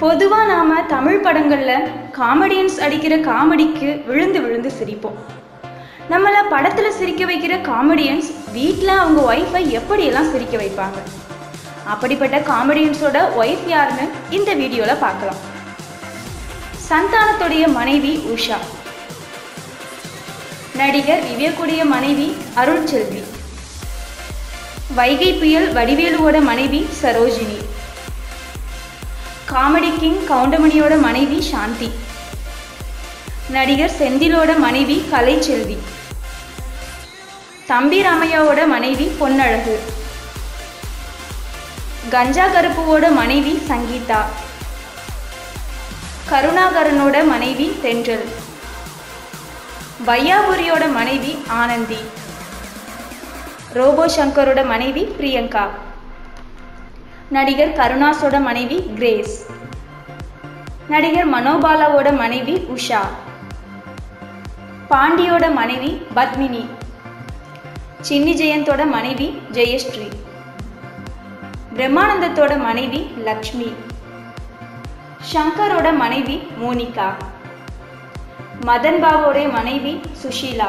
பொதுவாக நாம் தமிழ் படங்களில் காமெடியன்ஸ் அடிக்கிற காமெடிக்கு விழுந்து விழுந்து சிரிப்போம். நம்மளை படத்தில் சிரிக்க வைக்கிற காமெடியன்ஸ் வீட்டில் அவங்க ஒய்ஃபை எப்படியெல்லாம் சிரிக்க வைப்பாங்க? அப்படிப்பட்ட காமெடியன்ஸோட ஒய்ஃப் யாருன்னு இந்த வீடியோவில் பார்க்கலாம். சந்தானத்துடைய மனைவி உஷா. நடிகர் விவேக்குடைய மனைவி அருள் செல்வி வைகை புயல் வடிவேலுவோட மனைவி சரோஜினி. காமெடி கிங் கவுண்டமணியோட மனைவி சாந்தி. நடிகர் செந்திலோட மனைவி கலைச்செல்வி. தம்பி ராமையாவோட மனைவி பொன்னழகு. கஞ்சா கருப்புவோட மனைவி சங்கீதா. கருணாகரனோட மனைவி தென்றல். வையாபுரியோட மனைவி ஆனந்தி. ரோபோ சங்கரோட மனைவி பிரியங்கா. நடிகர் கருணாஸோட மனைவி கிரேஸ். நடிகர் மனோபாலாவோட மனைவி உஷா. பாண்டியோட மனைவி பத்மினி. சின்னி ஜெயந்தோட மனைவி ஜெயஸ்ரீ. பிரம்மானந்தத்தோட மனைவி லக்ஷ்மி. சங்கரோட மனைவி மோனிகா. மதன் பாபுடைய மனைவி சுஷீலா.